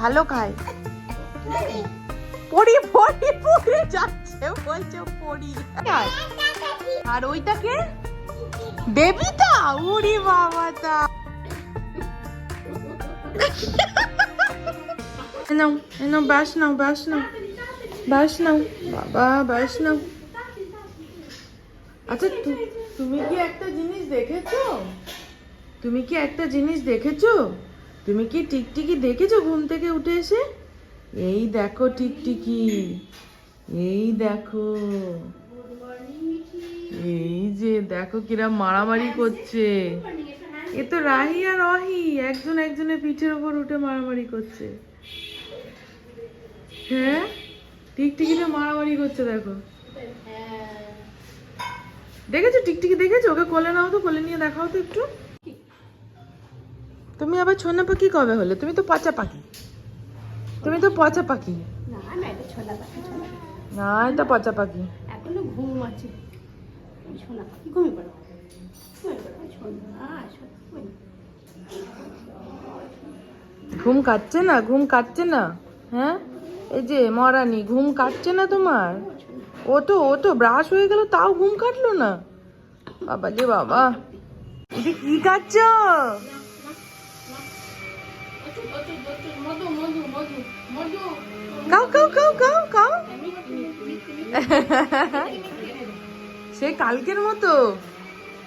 ভালো খায়। পড়ি পড়ি পড়ে যাচ্ছে, বলছে পড়ি আর ওইটাকে বেবিটা, উড়ি বাবাটা। এ নাও নাও বাস নাও বাস নাও বাস নাও, বাবা বাস নাও। আচ্ছা তুমি কি একটা জিনিস দেখেছ? তুমি কি একটা জিনিস দেখেছ? তুমি কি টিকটিকি দেখেছ ঘুম থেকে উঠে এসে? এই দেখো টিকটিকি। এই দেখো। এই যে দেখো কিরা মারামারি করছে। এ তো রাহি আর অহি, একজন একজনের পিঠের ওপর উঠে মারামারি করছে। হ্যাঁ? টিকটিকিটা মারামারি করছে, দেখো। দেখেছ টিকটিকি দেখেছ? ওকে কোলে নাও তো, কোলে নিয়ে দেখাও তো একটু। তুমি আবার ছোনা পাখি কবে হলে? তুমি তো পচা পাখি। তুমি তো পচা পাখি। না এটা পচা পাখি। এখনও ঘুম আছে। পাখি ঘুমিয়ে পড়ো। ঘুম কাটছে না ঘুম কাটছে না? হ্যাঁ? এই যে মরানি ঘুম কাটছে না তোমার? ও তো ও তো ব্রাশ হয়ে গেল তাও ঘুম কাটলো না? বাবা। যে বাবা এটা কি কাটছ? কাউ কাউ কাউ কাউ কাউ সে কালকের মতো।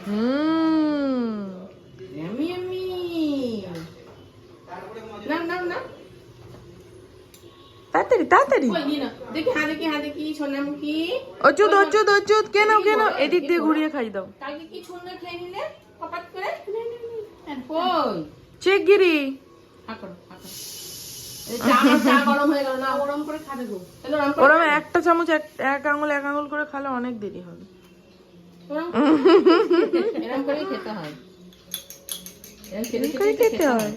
হুম। তাড়াতাড়ি তাড়াতাড়ি। দেখি হ্যাঁ দেখি হ্যাঁ দেখি সোনামুখী কেন কেন এদিক দিয়ে ঘুরিয়ে খাই দাও। কালকে কি খেয়ে নিলে? করে? হয়ে গেল না গরম করে খাবে গো তাহলে ওরম একটা চামচ এক আঙুল এক আঙুল করে খালে অনেক দেরি হবে। হয়। হয়।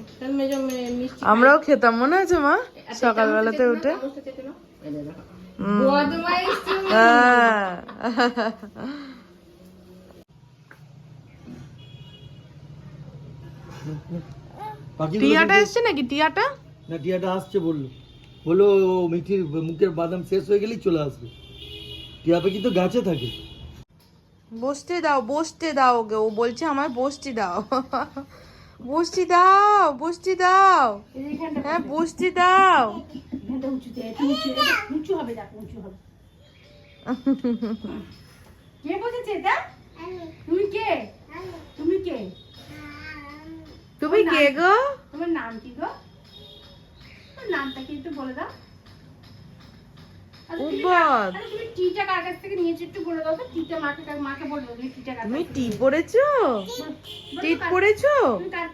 আমরাও খেতাম মনে আছে মা? সকালবেলাতে উঠে। হ্যাঁ। টিয়াটা এসছে নাকি? টিয়াটা? না টিয়াটা আসছে বলল। বলল ও মিঠির মুখের বাদাম শেষ হয়ে গেলেই চলে আসবে। টিয়া পাখি তো গাছে থাকে। বসতে দাও বসতে দাও ওকে ও বলছে আমার বসতে দাও। বসতে দাও বসতে দাও। হ্যাঁ বসতে দাও। এখানটা উঁচুতে, একটু উঁচু, হবে উঁচু হবে। কে বসেছে এটা? তুমি কে? তুমি কে? তুমি কে গো? তোমার নাম কি গো? তোমার নামটা কি একটু বলে দাও? আচ্ছা, তুমি আচ্ছা, তুমি টিটা কার কাছ থেকে নিয়েছো একটু বলে দাও তো। টিটা মাকে কার- মাকে বলে দাও তুমি টিটা কার তুমি কাছ থেকে টিপ পড়েছো? টিপ পড়েছো?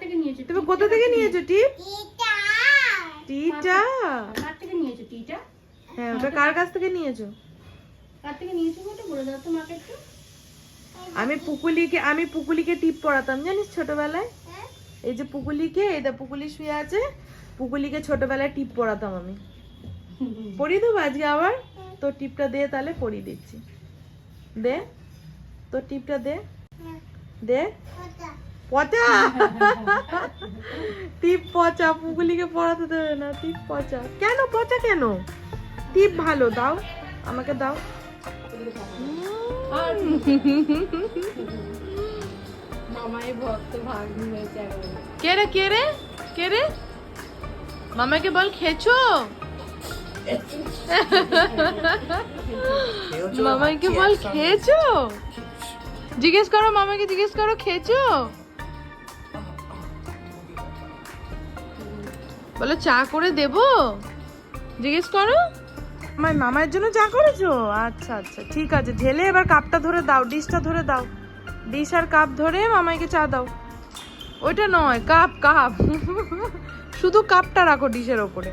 তুমি নিয়েছো? তুমি কোথা থেকে নিয়েছো টিপ? টিটা। টিটা? থেকে নিয়েছো টিটা? হ্যাঁ ওটা কার কাছ থেকে নিয়েছো? কার থেকে নিয়েছো ওটা বলে দাও তো মাকে একটু। আমি পুকুলিকে আমি পুকুলিকে টিপ পড়াতাম জানিস ছোটবেলায়? এই যে পুকুলিকে এটা পুকুলি শুয়ে আছে। পুকুলিকে ছোটবেলায় টিপ পড়াতাম আমি। পড়িয়ে দেবো আজকে আবার? তোর টিপটা দে তাহলে পড়িয়ে দিচ্ছি। দে, তোর টিপটা দে। দে। পচা। টিপ পচা, পুকুলিকে পড়াতে দেবে না, টিপ পচা। কেন পচা কেন? টিপ ভালো, দাও। আমাকে দাও। ভক্ত হয়েছে কে রে কে রে? কে রে? মামাকে বল খেছো মামাকে বল খেয়েছো? জিজ্ঞেস করো মামাকে জিজ্ঞেস করো খেয়েছো? বলো চা করে দেবো? জিজ্ঞেস করো। আমার মামার জন্য চা করেছ? আচ্ছা আচ্ছা ঠিক আছে ঢেলে এবার কাপটা ধরে দাও ডিশটা ধরে দাও। ডিশ আর কাপ ধরে মামাইকে চা দাও। ওইটা নয়, কাপ কাপ। শুধু কাপটা রাখো ডিশের ওপরে।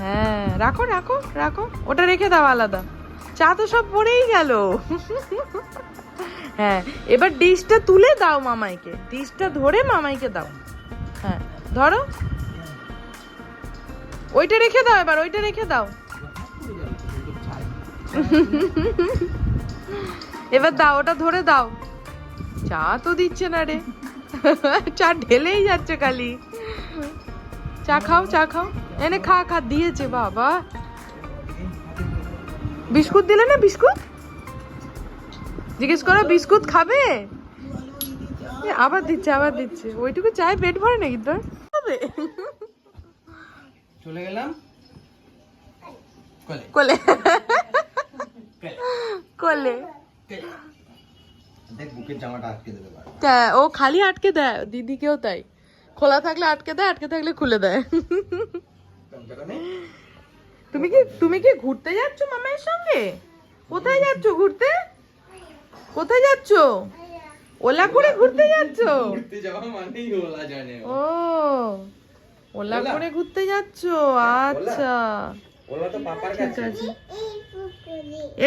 হ্যাঁ রাখো রাখো রাখো। ওটা রেখে দাও আলাদা। চা তো সব পড়েই গেল। হ্যাঁ এবার ডিশটা তুলে দাও মামাইকে। ডিশটা ধরে মামাইকে দাও। হ্যাঁ ধরো। ওইটা রেখে দাও এবার, ওইটা রেখে দাও। এবার দাও, ওটা ধরে দাও। চা তো দিচ্ছে না রে। চা ঢেলেই যাচ্ছে খালি চা খাও চা খাও। এনে খা খা দিয়েছে বাবা। বিস্কুট দিলে না বিস্কুট? জিজ্ঞেস করো বিস্কুট খাবে? আবার দিচ্ছে আবার দিচ্ছে। ওইটুকু চায় পেট ভরে নাকি তোর? খাবে? চলে গেলাম। কলে। কোলে। কোলে। দেখ বুকের জামাটা আটকে দেবে তা ও খালি আটকে দেয় দিদিকেও তাই। খোলা থাকলে আটকে দেয় আটকে থাকলে খুলে দেয়। তুমি কি তুমি কি ঘুরতে যাচ্ছ মামার সঙ্গে? কোথায় যাচ্ছ ঘুরতে? কোথায় যাচ্ছ? ওলা করে ঘুরতে যাচ্ছ? ঘুরতে যাওয়া মানেই ওলা জানে ও। ওলা? করে ঘুরতে যাচ্ছ? আচ্ছা। ওলা তো পাপার কাছে। আছে।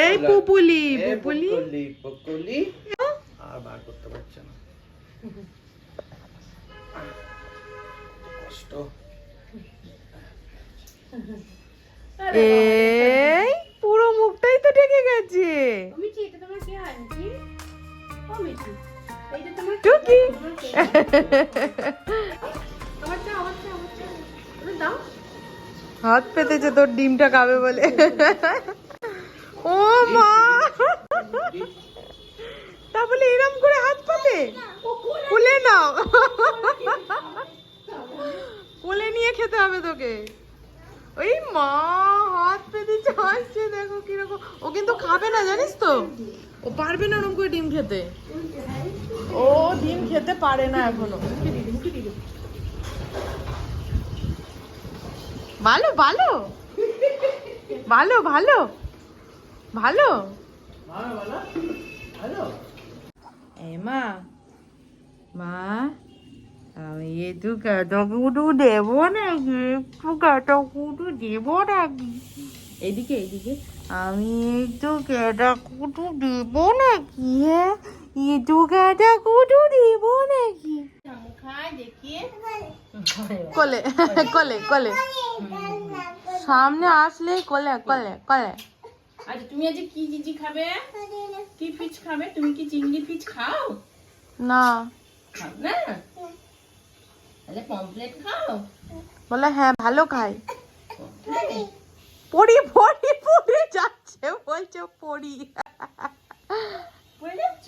এই পুপুলি পুপুলি পকলি পকলি। আর বার করতে পারছে না। কষ্ট। এই পুরো মুখটাই তো ঢেকে গেছে। মিঠি এটা তোমার কি ও মিঠি এইটা তোমার টুকি। আমার চা আমার চা আমার চা দাও। হাত পেতেছে তোর ডিমটা খাবে বলে। ও মা। তা বলে এরম করে হাত পাতে? খুলে নাও। কোলে নিয়ে খেতে হবে তোকে। ওই মা, হাত পেতে চাইছে দেখো কীরকম। ও কিন্তু খাবে না, জানিস তো? ও পারবে না ওরকম করে ডিম খেতে। ও ডিম খেতে পারে না এখনও। ভালো ভালো। ভালো ভালো। ভালো। এ মা মা আমি একটু কাটা দেবো নাকি? একটু কাটা কুটু দেবো নাকি? এদিকে এদিকে। আমি একটু কাটা কুটু দেবো নাকি হ্যাঁ? একটু কাটা কুটু দেবো নাকি? খাই দেখিয়ে। কোলে কোলে কোলে। সামনে আসলে কোলে কোলে কোলে। আচ্ছা তুমি আজ কি জিজি খাবে? কি পিচ খাবে? তুমি কি চিংড়ি পিচ খাও? না। খাও না? তাহলে পমপ্লেট খাও? বলে হ্যাঁ ভালো খাই। পড়ি পড়ি পড়ে যাচ্ছে বলছে পড়ি।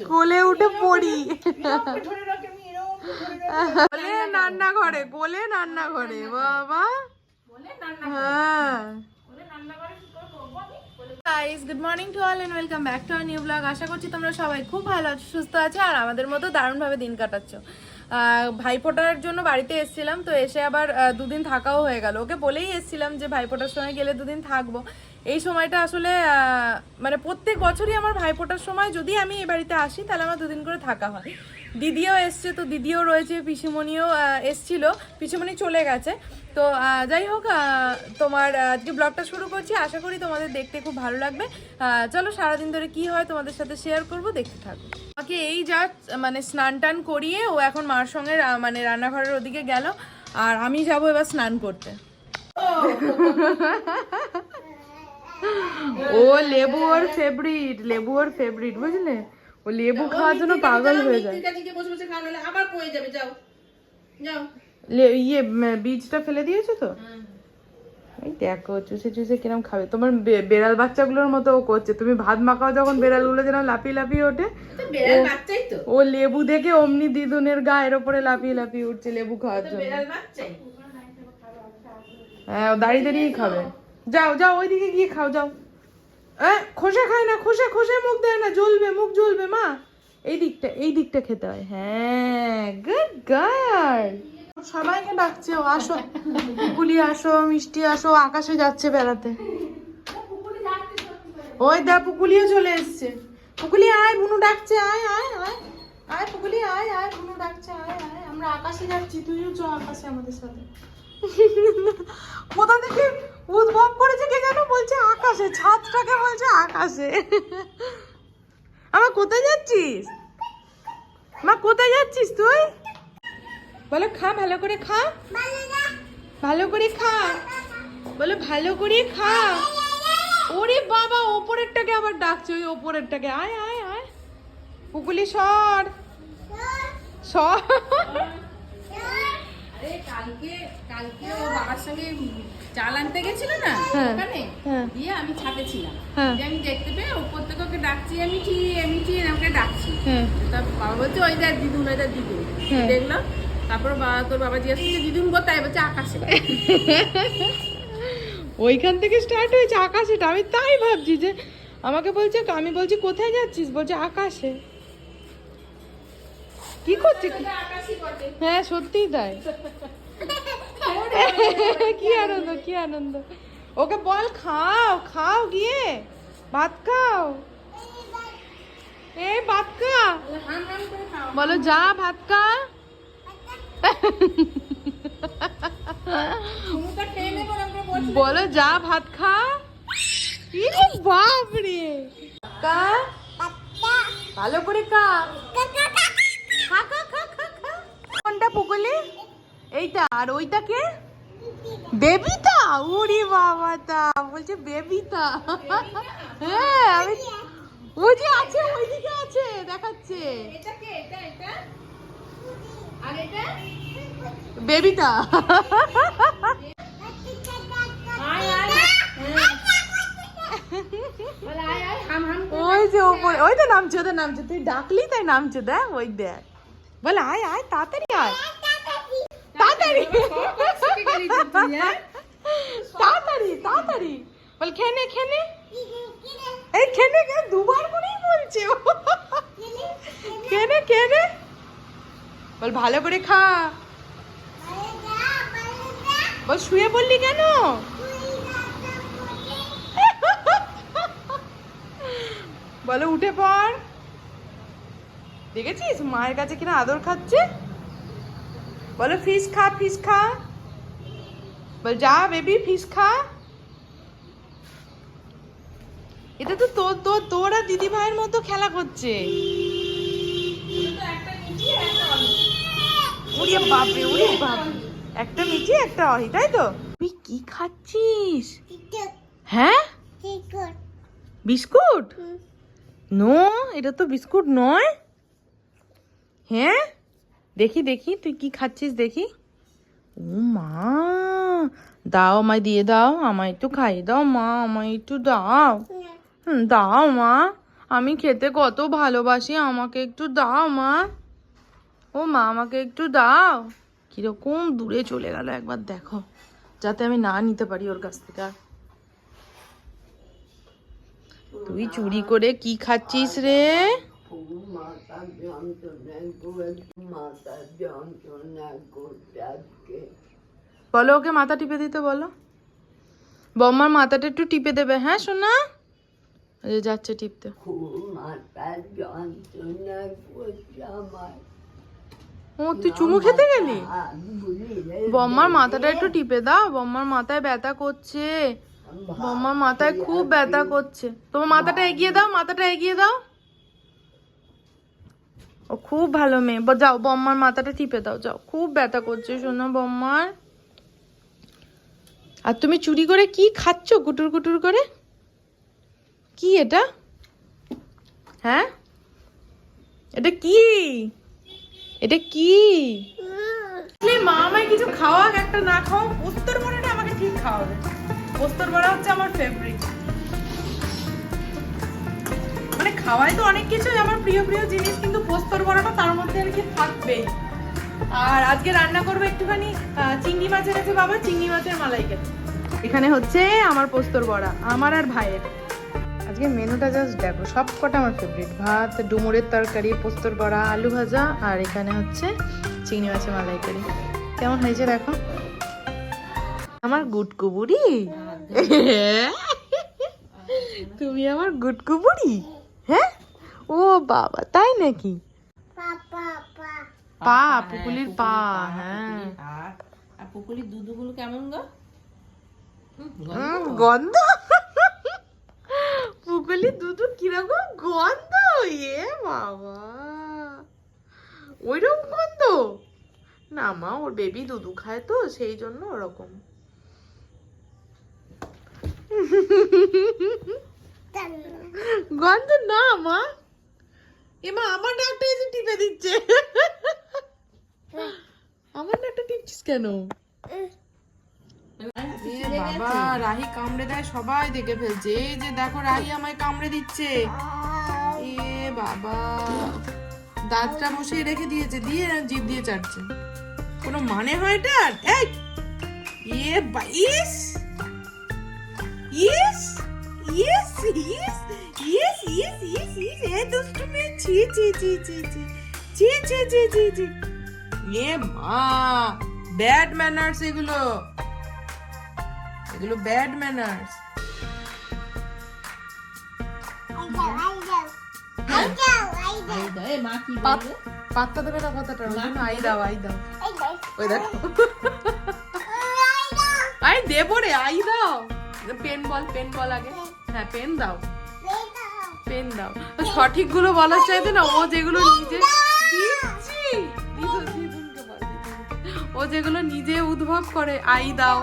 কোলে উঠে পড়ি। কোলে রান্না ঘরে কোলে রান্না ঘরে বাবা। হ্যাঁ বলে রান্না করে কি করে করব আমি বলে guys good morning to all and welcome back to our new blog আশা করছি তোমরা সবাই খুব ভালো আছো, সুস্থ আছো, আর আমাদের মতো দারুণভাবে দিন কাটাচ্ছ। ভাইফোঁটার জন্য বাড়িতে এসেছিলাম, তো এসে আবার দুদিন থাকাও হয়ে গেল। ওকে বলেই এসেছিলাম যে ভাইফোঁটার সময় গেলে দুদিন থাকব। এই সময়টা আসলে মানে প্রত্যেক বছরই আমার ভাইফোঁটার সময় যদি আমি এই বাড়িতে আসি, তাহলে আমার দুদিন করে থাকা হয়। দিদিও এসছে, তো দিদিও রয়েছে, পিসিমণিও এসছিল, পিসিমণি চলে গেছে। তো যাই হোক তোমার, আজকে ব্লগটা শুরু করছি। আশা করি তোমাদের দেখতে খুব ভালো লাগবে। চলো সারাদিন ধরে কি হয় তোমাদের সাথে শেয়ার করব, দেখতে থাকো। আমাকে এই যা মানে স্নান টান করিয়ে ও এখন মার সঙ্গে মানে রান্নাঘরের ওদিকে গেল। আর আমি যাব এবার স্নান করতে। ও লেবু ওর ফেভারিট লেবু ওর ফেভারিট বুঝলে? ও লেবু খাওয়ার জন্য পাগল হয়ে যায়। আবার পড়ে যাবে যাও যাও। ইয়ে বীজটা ফেলে দিয়েছ তো? এই দেখো চুষে চুষে কিরম খাবে। তোমার বেড়াল বাচ্চাগুলোর মতো ও করছে। তুমি ভাত মাখাও যখন বেড়ালগুলো যেন লাফিয়ে লাফিয়ে ওঠে ও লেবু দেখে অমনি দিদুনের গায়ের ওপরে লাফিয়ে লাফিয়ে উঠছে লেবু খাওয়ার জন্য। হ্যাঁ ও দাঁড়িয়ে দাঁড়িয়েই খাবে। যাও যাও ওইদিকে গিয়ে খাও যাও। এ, খোসা খায় না খোসা খোসা মুখ দেয় না জ্বলবে মুখ জ্বলবে মা। এই দিকটা এই দিকটা খেতে হয়। হ্যাঁ গুড গার্ল সবাইকে ডাকছে ও আসো। পুলি আসো মিষ্টি আসো আকাশে যাচ্ছে বেড়াতে। ওই দা পুকুলিও চলে এসছে। পুকুলি আয় বুনু ডাকছে আয় আয় আয়। আয় পুকুলি আয় আয় বুনু ডাকছে আয় আয়। আমরা আকাশে যাচ্ছি তুইও চ আকাশে আমাদের সাথে। কোথা থেকে উদ্ভব করেছে কে যেন? বলছে আকাশে, ছাদটাকে বলছে আকাশে। আমার কোথায় যাচ্ছিস? মা, কোথায় যাচ্ছিস তুই? বলো, খা, ভালো করে খা। ভালো করে খা। বলো, ভালো করে খা। ওরে বাবা, ওপরেরটাকে আবার ডাকছে, ওই ওপরেরটাকে। আয় আয় আয়। পুকুলি সর। সর। আরে কালকে কালকে ও বাবার সঙ্গে চাল আনতে গেছিল না হ্যাঁ, ওখানে হ্যাঁ। দিয়ে আমি ছাদে ছিলাম। হ্যাঁ। দিয়ে আমি দেখতে পেয়ে উপর থেকে ওকে ডাকছি আমি কি আমি কি আমাকে ডাকছি। হ্যাঁ। বাবা বলছে ওই দেখ দিদুন ওই দেখ দিদুন। হ্যাঁ। দেখলাম তারপর বাবা তোর বাবা জিজ্ঞেস করছে দিদুন কোথায়? বলছে আকাশে। ওইখান থেকে স্টার্ট হয়েছে আকাশেটা আমি তাই ভাবছি যে আমাকে বলছে আমি বলছি কোথায় যাচ্ছিস? বলছে আকাশে। কি করছে হ্যাঁ সত্যিই তাই। কি আনন্দ কি আনন্দ। ওকে বল, খাও খাও গিয়ে। ভাত খাও। এই ভাত খা। বলো, যা, ভাত খা। বলো, যা, ভাত খা। ই বাপ রে কা ভালো করে কা খা। পুকুলে এইটা আর ওইটা কে বেবিটা উড়ি বাবাটা বলছে বেবিটা হ্যাঁ আমি ওই যে আছে ওইদিকে আছে দেখাচ্ছে। করে ওই যে ওই তো নামছে ওদের নামছে। তুই ডাকলি তাই নামছে দেখ ওই দেখ। বলে আয় আয় তাড়াতাড়ি আয়। তাড়াতাড়ি? তাড়াতাড়ি। তাড়াতাড়ি বল খেনে খেনে। এই খেনে খেনে দুবার করেই বলছে। খেনে খেনে। বল ভালো করে খা। বল শুয়ে বললি কেন? বলো উঠে পড়। দেখেছিস? মায়ের কাছে কিনা আদর খাচ্ছে? বলো ফিস খা ফিস খা। বল যা বেবি ফিস খা। এটা তো তোর তোর তোর আর দিদি ভাইয়ের মতো খেলা করছে। উড়িয়ে বাপরে উড়িয়ে বাপরে। একটা মিচি একটা অহি তাই তো? তুই কি খাচ্ছিস? হ্যাঁ? বিস্কুট। নো এটা তো বিস্কুট নয়। হ্যাঁ? দেখি দেখি, তুই কি খাচ্ছিস দেখি। ও মা, দাও আমায় দিয়ে দাও, আমায় একটু খাইয়ে দাও মা, আমায় একটু দাও। দাও মা, আমি খেতে কত ভালোবাসি, আমাকে একটু দাও মা। ও মা, আমাকে একটু দাও। কীরকম দূরে চলে গেল একবার দেখো, যাতে আমি না নিতে পারি ওর কাছ থেকে। আর। তুই চুরি করে কি খাচ্ছিস রে? বলো ওকে মাথা টিপে দিতে বলো। বম্মার মাথাটা একটু টিপে দেবে হ্যাঁ সোনা? এই যে যাচ্ছে টিপতে। ও তুই চুমু খেতে গেলি? বম্মার মাথাটা একটু টিপে দাও বম্মার মাথায় ব্যথা করছে। বম্মার মাথায় খুব ব্যথা করছে। তোমার মাথাটা এগিয়ে দাও মাথাটা এগিয়ে দাও। ও খুব ভালো মেয়ে। যাও, বম্মার মাথাটা টিপে দাও, যাও। খুব ব্যথা করছে, শোনো বম্মার। আর তুমি চুরি করে কি খাচ্ছ কুটুর কুটুর করে? কি এটা? হ্যাঁ? এটা কি? এটা কি? মা কিছু খাওয়াক, একটা না খাও পোস্তর বড়াটা আমাকে ঠিক খাওয়াবে। পোস্তর বড়া হচ্ছে আমার ফেভারিট মানে খাওয়াই তো অনেক কিছুই আমার প্রিয় প্রিয় জিনিস কিন্তু পোস্তর বড়াটা তার মধ্যে আর কি থাকবেই আর আজকে রান্না করব একটুখানি চিংড়ি মাছ এনেছে বাবা চিংড়ি মাছের মালাইকারি। এখানে হচ্ছে আমার পোস্তর বড়া আমার আর ভাইয়ের। আজকে মেনুটা জাস্ট দেখো সব কটা আমার ফেভারিট ভাত ডুমুরের তরকারি পোস্তর বড়া আলু ভাজা আর এখানে হচ্ছে চিংড়ি মাছের মালাইকারি। কেমন হয়েছে দেখো? আমার গুটকু বুড়ি তুমি আমার গুটকু বুড়ি হ্যাঁ? ও বাবা তাই নাকি? পা পুকুলির পা হ্যাঁ আর দুধগুলো কেমন গো? গন্ধ? পুকুলি দুধু কীরকম গন্ধ? এ বাবা। ওইরকম গন্ধ? না মা ওর বেবি দুধু খায় তো সেই জন্য ওরকম। গন্ধ না, মা। এমা, আমার ডাক্তার এসে টিপে দিচ্ছে। আমার নাকটা টিপছিস কেন? বাবা, রাহি কামড়ে দেয়, সবাই দেখে ফেলছে। এই যে দেখো, রাহি আমায় কামড়ে দিচ্ছে। এ বাবা। দাঁতটা বসিয়ে রেখে দিয়েছে, দিয়ে জিভ দিয়ে চাটছে। কোনো মানে হয় এটার? এই! বা ইস! ইস! ইস ইস ইস ইস ইস ইস এ দুষ্টু মেয়ে ছি ছি ছি ছি ছি ছি ছি ছি ছি ছি এ মা ব্যাড ম্যানার্স এগুলো। এগুলো ব্যাড ম্যানার্স পাত্তা দেবে না কথাটা আই দাও আই দাও। ওই দেখো। আই দেবো রে আই দাও। পেন বল পেন বল আগে। হ্যাঁ পেন দাও। পেন দাও। সঠিকগুলো বলার চাইতে না ও যেগুলো নিজে। ও যেগুলো নিজে উদ্ভব করে আই দাও।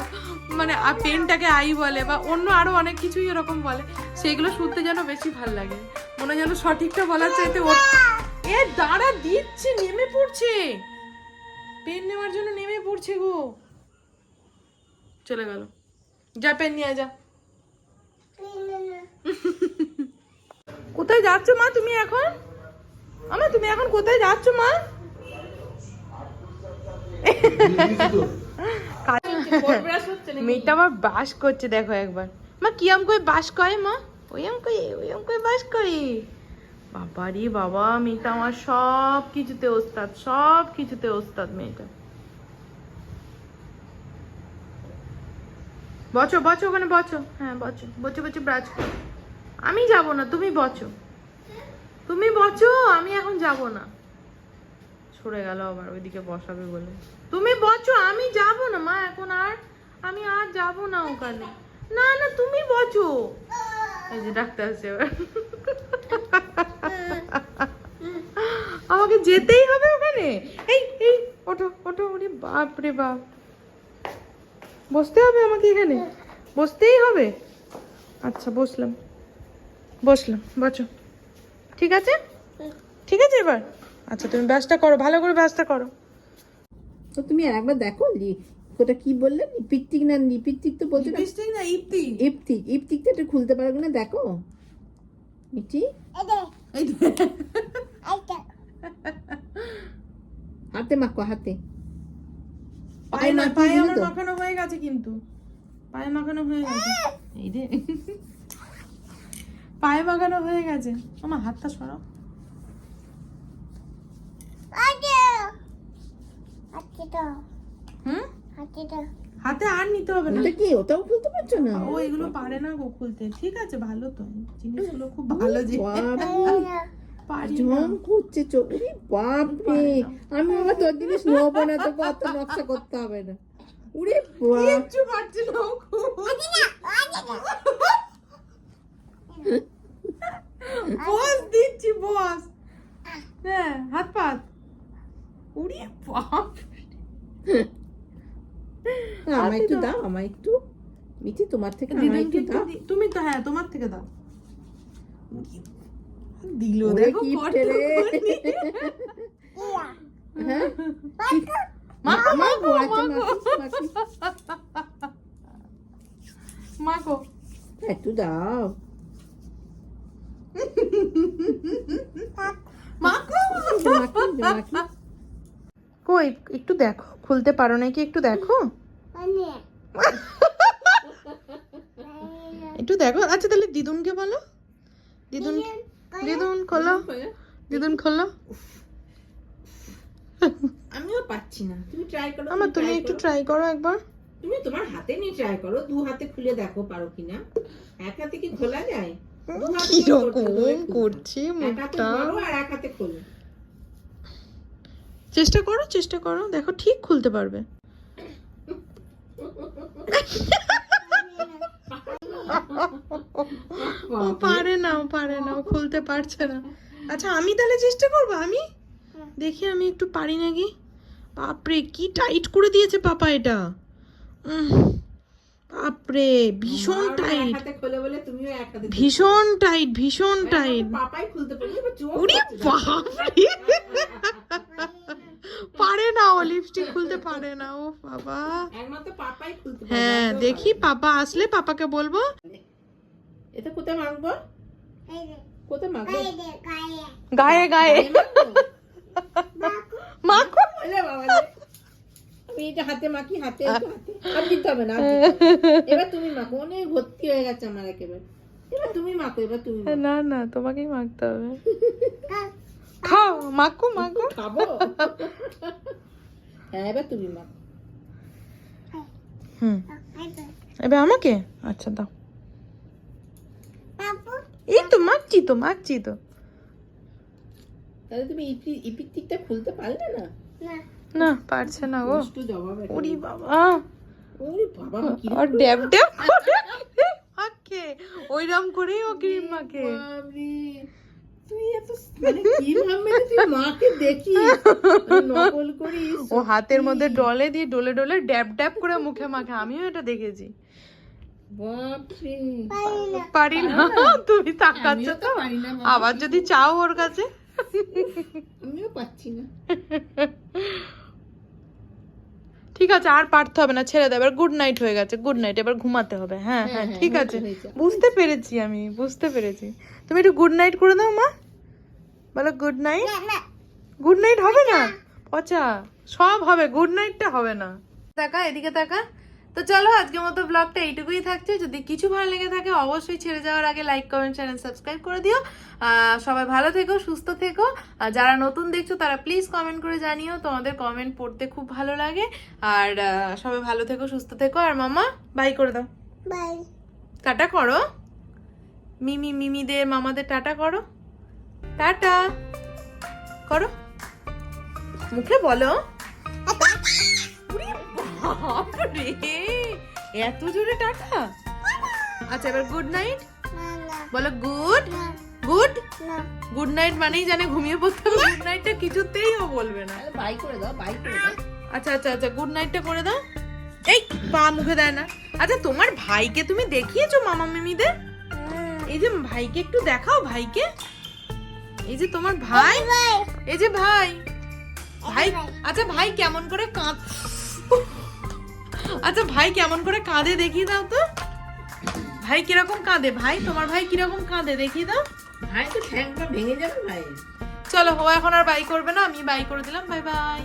মানে পেনটাকে আই বলে বা অন্য আরও অনেক কিছুই এরকম বলে সেগুলো শুনতে যেন বেশি ভালো লাগে। মনে হয় যেন সঠিকটা বলার চাইতে ওর এ দাঁড়া দিচ্ছে নেমে পড়ছে। পেন নেওয়ার জন্য নেমে পড়ছে গো। চলে গেল। যা পেন নিয়ে যা। কোথায় যাচ্ছ মা তুমি এখন? আমা তুমি এখন কোথায় যাচ্ছ মা? মেয়েটা আমার বাস করছে দেখো একবার। মা কি আম কই বাস করে মা? ওই আম কই ওই আম কই বাস করে? বাবা রে বাবা মেয়েটা আমার সব কিছুতে ওস্তাদ সব কিছুতে ওস্তাদ মেয়েটা। বচো বচো ওখানে বচো। হ্যাঁ বচো বচো বচো ব্রাজ করো। আমি যাব না তুমি বচো। তুমি বচো আমি এখন যাব না। সরে গেল আবার, ওইদিকে বসাবে বলে। তুমি বচো আমি যাব না, মা, এখন আর আমি আর যাব না ওখানে। না না, তুমি বচো এই যে ডাক্তার আসছে আমাকে যেতেই হবে ওখানে। এই এই, ওঠো ওঠো ওরে বাপ রে বাপ। বসতে হবে আমাকে এখানে? বসতেই হবে? আচ্ছা বসলাম। বসলাম, বসো। ঠিক আছে? ঠিক আছে এবার? আচ্ছা তুমি ব্যাসটা করো ভালো করে ব্যাসটা করো। তো তুমি আর একবার দেখো লি- ওটা কি বললে? লিপিস্টিক না লিপিস্টিক তো বলছো না? না ইপ্তি ইপটিক ইপটিকটা একটু খুলতে পারবে না দেখো। মিটি হাতে মাখো হাতে। পায়ে পায়ে আমার মাখানো হয়ে গেছে কিন্তু। পায়ে মাখানো হয়ে গেছে। এই রে। পায়ে বাগানো হয়ে গেছে। আমার হাতটা সরাও। হাতে আর নিতে হবে না। কি ওটাও খুলতে পারছ না? ও এগুলো পারে না গো খুলতে। ঠিক আছে ভালো তো। জিনিসগুলো খুব ভালো যে। ঝম চোখে। বাপরে। আমি আবার তোর জিনিস নেব না তোকে অত নকশা করতে হবে না। বাপ কিচ্ছু পারছি না ও খুব। বস দিচ্ছি বস হ্যাঁ হাত পাত উড়িয়ে বাপ। আমার একটু দাও। আমার একটু। মিঠি তোমার থেকে আমার একটু দাও। তুমি তো হ্যাঁ তোমার থেকে দাও। দিল দেখো। হ্যাঁ? মাখিস, মাখিস। মাখো একটু দাও। কই একটু দেখো। খুলতে পারো নাকি একটু দেখো? একটু দেখো। আচ্ছা তাহলে দিদুনকে বলো। দিদুন দিদুন খোলো। দিদুন খোলো। আমিও পাচ্ছি না। তুমি ট্রাই করো আমার তুমি একটু ট্রাই করো একবার। তুমি তোমার হাতে নিয়ে ট্রাই করো। দু হাতে খুলে দেখো পারো কিনা। এক হাতে কি খোলা যায়? কীরকম করছে মুখটা? চেষ্টা করো চেষ্টা করো দেখো ঠিক খুলতে পারবে। ও পারে না ও পারে না ও খুলতে পারছে না। আচ্ছা আমি তাহলে চেষ্টা করব আমি? দেখি আমি একটু পারি নাকি? বাপরে কি টাইট করে দিয়েছে পাপা এটা। উম, বাপরে ভীষণ টাইট ভীষণ টাইট ভীষণ টাইট দেখো। বাপরে। পারে না ও লিপস্টিক খুলতে পারে না ও বাবা। হ্যাঁ দেখি পাপা আসলে পাপাকে বলব। এটা কোথায় মাখবো? কোথায় মাখবো? গায়ে। গায়ে মাখো। বাবা এটা হাতে মাখি হাতে হাতে। আর দিতে হবে না। এবার তুমি মাখো অনেক ভর্তি হয়ে গেছে আমার একেবারে। এবার তুমি মাখো এবার তুমি না না তোমাকেই মাখতে হবে। খাও মাখো মাখো। খাব। হ্যাঁ এবার তুমি মাখো। হুম। এবার আমাকে? আচ্ছা দাও। এই তো মাখছি তো মাখছি তো। তাহলে তুমি ইপি ইপির দিকটা খুলতে পারলে না? না। পারছে না গো। ওরি বাবা। ওরে বাবা আর ড্যাব ড্যাব মাখে ওইরকম করেই ও ক্রিম মাখে। তুই এত মানে তুই মাকে দেখি? নকল করিস ও হাতের মধ্যে ডলে দিয়ে ডলে ডলে ড্যাব ড্যাব করে মুখে মাখে। আমিও এটা দেখেছি। পারি না। তুমি তাকাচ্ছ তো না আবার যদি চাও ওর কাছে। আমিও পাচ্ছি না। ঠিক আছে আর পারতে হবে না ছেড়ে দেবে এবার গুড নাইট হয়ে গেছে গুড নাইট এবার ঘুমাতে হবে হ্যাঁ হ্যাঁ হ্যাঁ, ঠিক আছে। বুঝতে পেরেছি আমি বুঝতে পেরেছি। তুমি একটু গুড নাইট করে দাও মা। বলো গুড নাইট গুড নাইট হবে না? পচা। সব হবে গুড নাইটটা হবে না। তাকা এদিকে তাকা। তো চলো আজকের মতো ব্লগটা এইটুকুই থাকছে। যদি কিছু ভালো লেগে থাকে অবশ্যই ছেড়ে যাওয়ার আগে লাইক কমেন্ট চ্যানেল সাবস্ক্রাইব করে দিও। সবাই ভালো থেকো সুস্থ থেকো। আর যারা নতুন দেখছ তারা প্লিজ কমেন্ট করে জানিও। তোমাদের কমেন্ট পড়তে খুব ভালো লাগে। আর সবাই ভালো থেকো সুস্থ থেকো। আর মামা বাই করে দাও। বাই টাটা করো। মিমি মিমিদের মামাদের টাটা করো। টাটা। করো। মুখে বলো। বাপরে, এত জোরে টাটা আচ্ছা এবার গুড নাইট বলো গুড গুড গুড নাইট মানেই জানে ঘুমিয়ে পড়তে হবে। গুড নাইটটা কিছুতেই ও বলবে না। বাই করে দাও বাই করে দাও। আচ্ছা আচ্ছা আচ্ছা গুড নাইটটা করে দাও। এই পা মুখে দেয় না। আচ্ছা তোমার ভাইকে তুমি দেখিয়েছো মামা মিমিদের? এই যে ভাইকে একটু দেখাও ভাইকে। এই যে তোমার ভাই। এই যে ভাই ভাই। আচ্ছা ভাই কেমন করে কাঁদ আচ্ছা ভাই কেমন করে কাঁদে দেখি দাও তো। ভাই কীরকম কাঁদে? ভাই তোমার ভাই কীরকম কাঁদে দেখি দাও। ভাই তো ঠ্যাংটা ভেঙে যাবে ভাই। চলো ও এখন আর বাই করবে না আমি বাই করে দিলাম বাই বাই।